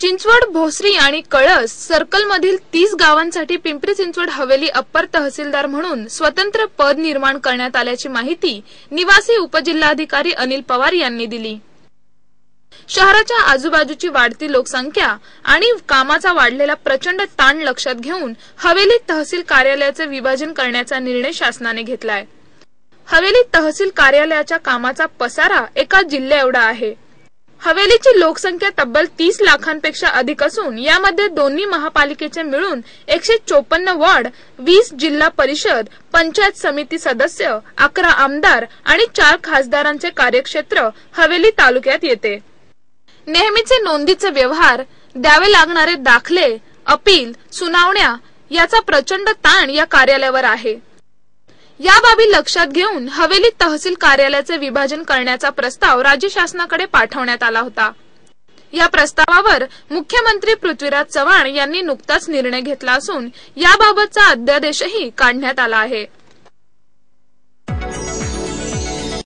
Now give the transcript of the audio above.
चिंचवड भोसरी आणि कळस सर्कलमधील तीस गावांसाठी पिंपरी चिंचवड हवेली अप्पर तहसीलदार म्हणून स्वतंत्र पद निर्माण करण्यात आल्याची माहिती निवासी उपजिल्हाधिकारी अनिल पवार यांनी दिली. शहराच्या आजूबाजूची वाढती लोकसंख्या आणि कामाचा वाढलेला प्रचंड ताण लक्षात घेऊन हवेली तहसील कार्यालयाचे विभाजन करण्याचा निर्णय शासनाने घेतलाय. हवेली तहसील कार्यालयाच्या कामाचा पसारा एका जिल्ह्या एवढा आहे. हवेलीची लोकसंख्या तब्बल तीस लाखांपेक्षा अधिक असून यामध्ये दोन्ही महापालिकेचे मिळून एकशे चोपन्न वॉर्ड वीस जिल्हा परिषद पंचायत समिती सदस्य अकरा आमदार आणि चार खासदारांचे कार्यक्षेत्र हवेली तालुक्यात येते. नेहमीचे नोंदीचे व्यवहार द्यावे लागणारे दाखले अपील सुनावण्या याचा प्रचंड ताण या कार्यालयावर आहे. या बाबी लक्षात घेऊन हवेली तहसील कार्यालयाचे विभाजन करण्याचा प्रस्ताव राज्य शासनाकडे पाठवण्यात आला होता. या प्रस्तावावर मुख्यमंत्री पृथ्वीराज चव्हाण यांनी नुकताच निर्णय घेतला असून याबाबतचा अध्यादेशही काढण्यात आला आहे.